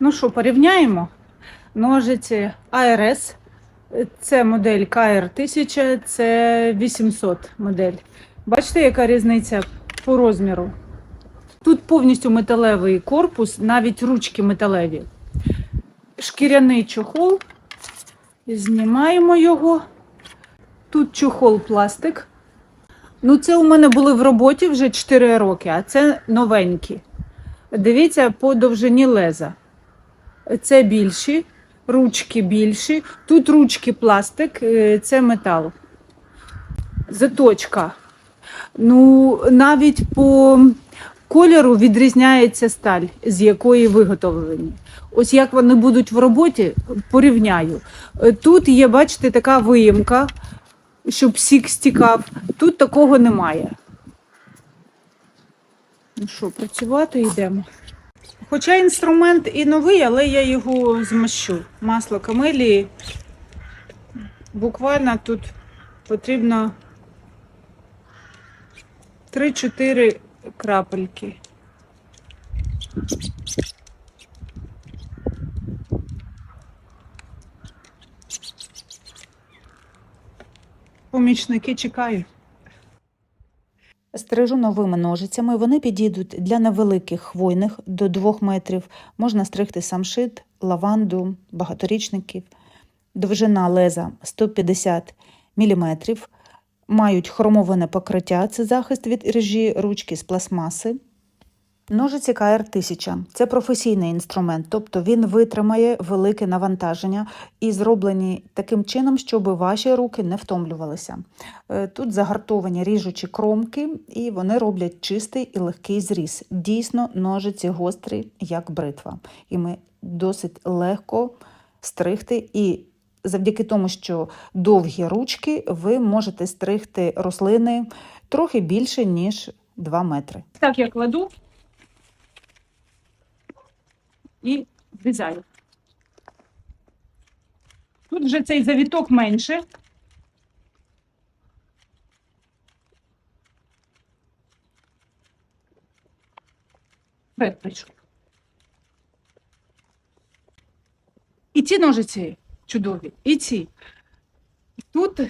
Ну що, порівняємо? Ножиці ARS. Це модель KR1000, це 800 модель. Бачите, яка різниця по розміру? Тут повністю металевий корпус, навіть ручки металеві. Шкіряний чохол. Знімаємо його. Тут чохол пластик. Ну, це у мене були в роботі вже 4 роки, а це новенькі. Дивіться по довжині леза. Це більші, ручки більші. Тут ручки пластик, е, це метал. Заточка. Ну, навіть по кольору відрізняється сталь, з якої виготовлені. Ось як вони будуть в роботі, порівняю. Е, Тут є, бачите, така виїмка, щоб сік стікав. Тут такого немає. Ну що, працювати йдемо. Хоча інструмент і новий, але я його змащу. Масло камелії. Буквально тут потрібно 3-4 крапельки. Помічники чекають. Стрижу новими ножицями. Вони підійдуть для невеликих хвойних до 2 метрів. Можна стригти самшит, лаванду, багаторічників. Довжина леза 150 мм. Мають хромоване покриття, це захист від режі ручки з пластмаси. Ножиці КР 1000 це професійний інструмент, тобто він витримає велике навантаження і зроблені таким чином, щоб ваші руки не втомлювалися. Е, Тут загартовані ріжучі кромки, і вони роблять чистий і легкий зріз. Дійсно, ножиці гострі, як бритва. І ми досить легко стригти. І завдяки тому, що довгі ручки, ви можете стригти рослини трохи більше, ніж 2 метри. Так я кладу і врізаю. Тут вже цей завіток менше. Прийшов. І ці ножиці чудові, і ці. Тут,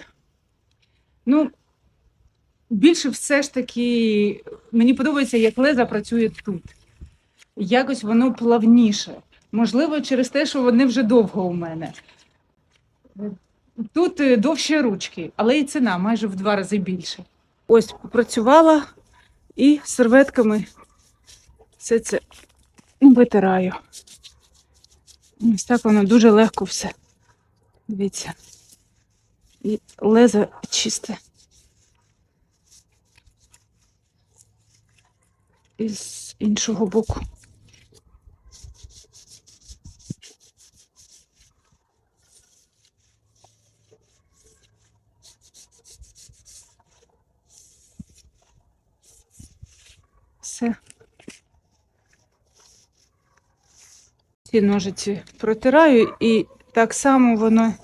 ну, більше все ж таки мені подобається, як леза працює тут. Якось воно плавніше. Можливо, через те, що вони вже довго у мене. Тут е, довші ручки, але і ціна майже в два рази більше. Ось попрацювала і серветками все це витираю. Ось так воно дуже легко все. Дивіться. І лезо чисте. І з іншого боку. Все. Ці ножиці протираю і так само воно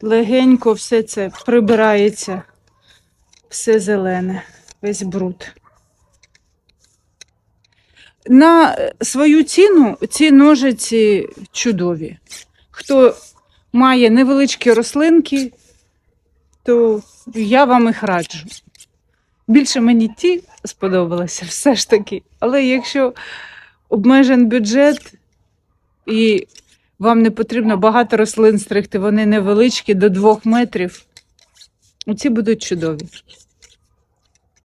легенько все це прибирається, все зелене, весь бруд. На свою ціну ці ножиці чудові. Хто має невеличкі рослинки, то я вам їх раджу. Більше мені ті сподобалися все ж таки. Але якщо обмежен бюджет і вам не потрібно багато рослин стригти, вони невеличкі до двох метрів, оці будуть чудові.